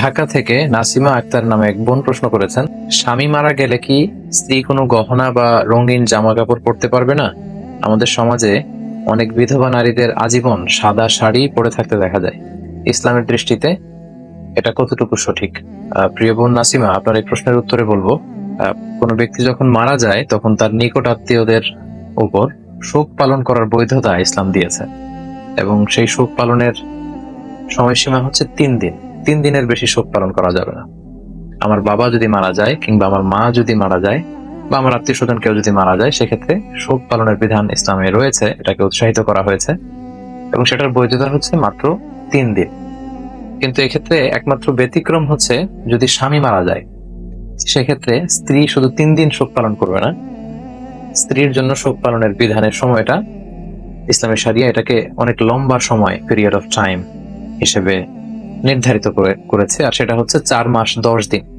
ঢাকা থেকে নাসিমা আক্তার নামে এক বোন প্রশ্ন করেছেন, স্বামী মারা গেলে কি স্ত্রী কোনো গহনা বা রঙিন জামা কাপড় পরতে পারবে না? আমাদের সমাজে অনেক বিধবা নারীদের আজীবন সাদা শাড়ি পরে থাকতে দেখা যায়। ইসলামের দৃষ্টিতে এটা কতটুকু সঠিক? প্রিয় বোন নাসিমা, আপনার এই প্রশ্নের উত্তরে বলব কোনো ব্যক্তি যখন মারা যায়, তখন তার নিকট আত্মীয়দের উপর শোক পালন করার বৈধতা ইসলাম দিয়েছে। এবং সেই শোক পালনের সময়সীমা হচ্ছে তিন দিন। তিন দিনের বেশি শোক পালন করা যাবে না। আমার বাবা যদি মারা যায় কিংবা আমার মা যদি মারা যায় বা আমার আত্মীয় স্বজন কেউ যদি মারা যায়, সেক্ষেত্রে শোক পালনের বিধান ইসলামে রয়েছে, এটাকে উৎসাহিত করা হয়েছে। এবং সেটার বৈধতা হচ্ছে মাত্র তিন দিন। কিন্তু এক্ষেত্রে একমাত্র ব্যতিক্রম হচ্ছে যদি স্বামী মারা যায়, সেক্ষেত্রে স্ত্রী শুধু তিন দিন শোক পালন করবে না। স্ত্রীর জন্য শোক পালনের বিধানের সময়টা ইসলামের সারিয়া এটাকে অনেক লম্বা সময় পিরিয়ড অফ টাইম হিসেবে নির্ধারিত করে করেছে আর সেটা হচ্ছে চার মাস দশ দিন।